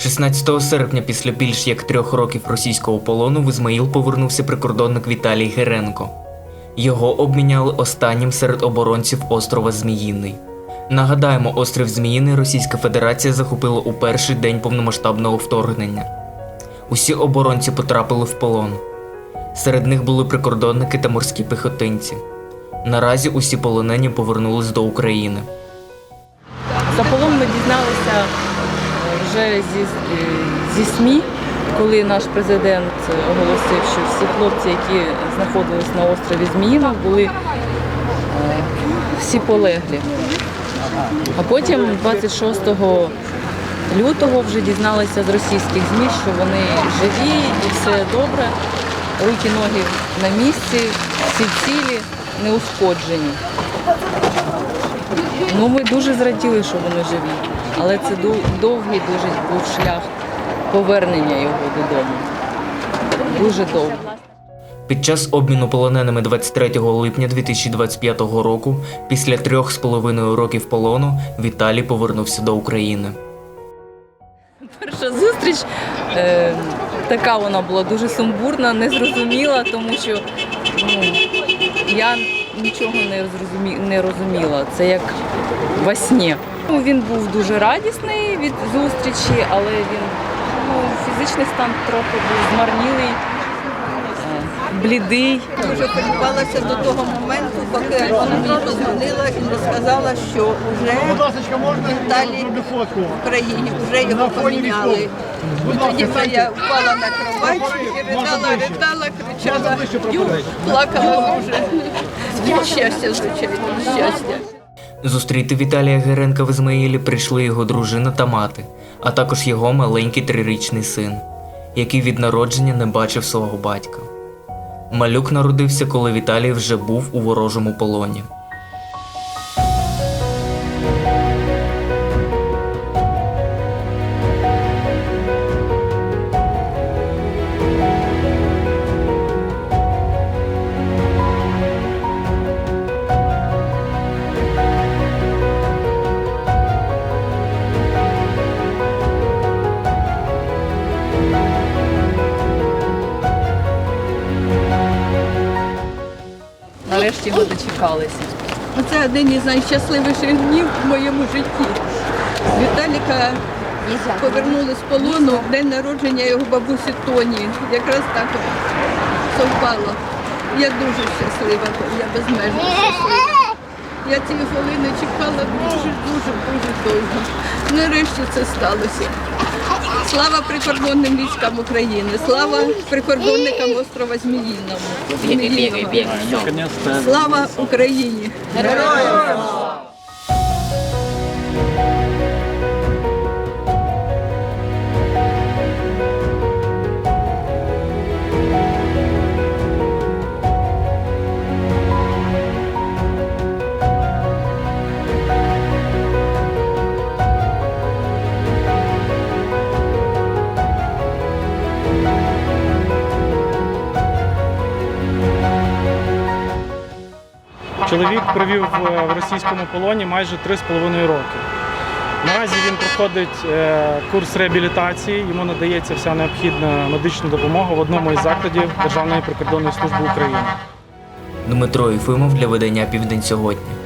16 серпня, після більш як трьох років російського полону, в Ізмаїл повернувся прикордонник Віталій Геренко. Його обміняли останнім серед оборонців острова Зміїний. Нагадаємо, острів Зміїний Російська Федерація захопила у перший день повномасштабного вторгнення. Усі оборонці потрапили в полон. Серед них були прикордонники та морські піхотинці. Наразі усі полонені повернулись до України. За полон ми дізналися е, вже зі, е, зі СМІ, коли наш президент оголосив, що всі хлопці, які знаходились на острові Зміїнов, були е, всі полеглі. А потім 26 лютого вже дізналися з російських ЗМІ, що вони живі і все добре. Руки, ноги на місці, всі цілі, неушкоджені. Ну, ми дуже зраділи, що вони живі. Але це довгий дуже був шлях повернення його додому. Дуже довгий. Під час обміну полоненими 23 липня 2025 року, після трьох з половиною років полону, Віталій повернувся до України. Перша зустріч е, така вона була дуже сумбурна, незрозуміла, тому що ну, я нічого не, зрозумі, не розуміла. Це як во сні. Ну, Він був дуже радісний від зустрічі, але він ну, фізичний стан трохи був змарнілий, е, блідий. Дуже хвилювалася до того моменту, поки Альона мені позвонила і не сказала, що вже Віталій в Україні, вже його поміняли. І тоді я впала на кровать і ридала, ридала, кричала, плакала дуже. Від щастя, звичайно, щастя. Зустріти Віталія Геренка в Ізмаїлі прийшли його дружина та мати, а також його маленький трирічний син, який від народження не бачив свого батька. Малюк народився, коли Віталій вже був у ворожому полоні. Нарешті його дочекалися. Оце один із найщасливіших днів в моєму житті. Віталіка повернули з полону в день народження його бабусі Тоні. Якраз так совпало. Я дуже щаслива, я безмежно щаслива. Я цієї хвилини чекала дуже, дуже, дуже довго. Нарешті це сталося. Слава прикордонним військам України, слава прикордонникам острова Зміїного. Слава Україні! Чоловік провів в в російському полоні майже 3,5 роки. Наразі він проходить е, курс реабілітації, йому надається вся необхідна медична допомога в одному із закладів Державної прикордонної служби України. Дмитро Єфимов для видання Південь сьогодні.